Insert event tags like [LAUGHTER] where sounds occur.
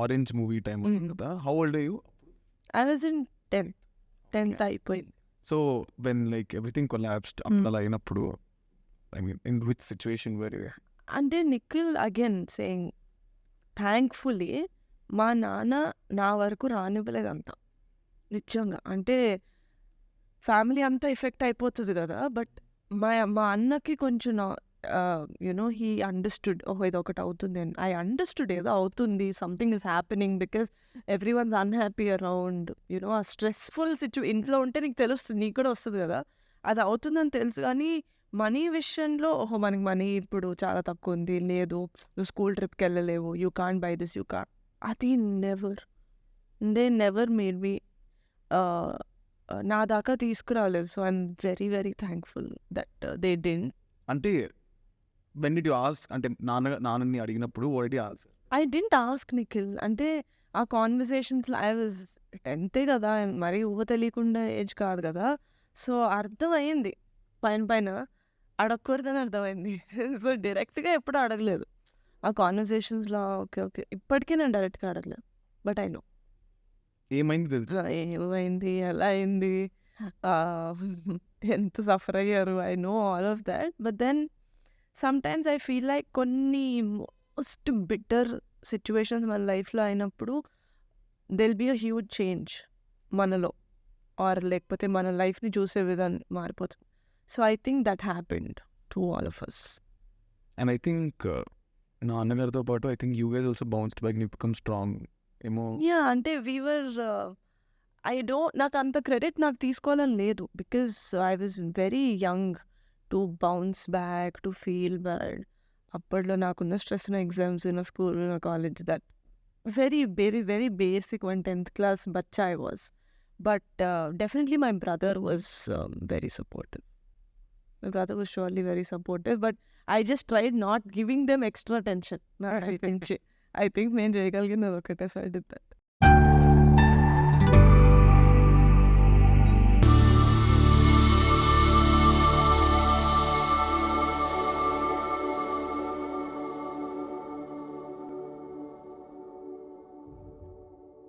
Orange movie time. కదా. How old you I was in tenth tenth అయిపోయింది. So when like everything collapsed. అలా అయినప్పుడు I mean in which situation where అంటే Nikhil again saying thankfully మా నాన్న నా వరకు రానివ్వలేదు అంత నిజంగా. అంటే ఫ్యామిలీ అంతా ఎఫెక్ట్ అయిపోతుంది కదా బట్ మా మా అన్నకి కొంచెం యునో హీ అండర్స్టూడ్ ఓహో ఇది ఒకటి అవుతుంది అని. ఐ అండర్స్టూడ్ ఏదో అవుతుంది. Something is happening because every one's unhappy around you know uh stressful సిచ్యు ఇంట్లో ఉంటే నీకు తెలుస్తుంది నీకు కూడా వస్తుంది కదా. అది అవుతుందని తెలుసు కానీ మనీ విషయంలో ఓహో మనకి మనీ ఇప్పుడు చాలా తక్కువ ఉంది. లేదు నువ్వు స్కూల్ ట్రిప్కి వెళ్ళలేవు. You can't buy this you can అది never they never made me నా దాకా తీసుకురాలేదు. So I'm very very thankful that they didn't అంటే వెన్ డిడ్ యూ ఆస్ అంటే నాన్న నాన్నని అడిగినప్పుడు already ask I didn't ask Nikhil అంటే ఆ కాన్వర్సేషన్స్లో ఐ వాజ్ టెన్తే కదా మరీ ఊహ తెలియకుండా ఏజ్ కాదు కదా. సో అర్థమైంది. పైన పైన అడగకూడదని అర్థమైంది. సో డైరెక్ట్గా ఎప్పుడు అడగలేదు. ఆ కాన్వర్సేషన్స్లో ఓకే ఓకే. ఇప్పటికీ నేను డైరెక్ట్గా అడగలేదు. బట్ ఐ నో ఏమైంది తెలుసు? ఏమైంది? ఎలా అయింది? [LAUGHS] ఎంత సఫర్ అయ్యారు? I know all of that but then sometimes I feel like కొన్ని మోస్ట్ బిట్టర్ సిచ్యువేషన్స్ మన లైఫ్లో అయినప్పుడు there'll be a huge change మనలో ఆర్ లేకపోతే మన లైఫ్ని చూసే విధానం మారిపోతుంది. So I think that happened to all of us and I think నా అన్నగారితో పాటు I think you guys also bounced back నీ బికమ్ స్ట్రాంగ్ ఏమో యా అంటే వీవర్ ఐ డోంట్ నాకు అంత క్రెడిట్ నాకు తీసుకోవాలని లేదు because I was very young to bounce back to feel bad అప్పట్లో నాకున్న స్ట్రెస్ నా ఎగ్జామ్స్ నా స్కూల్ నా college that very very very basic one tenth class Bachcha I was but definitely my brother was very supportive my brother was surely very supportive but I just tried not giving them extra tension నా నుంచి I think నేను చేయగలిగింది అది ఒకటే so I did that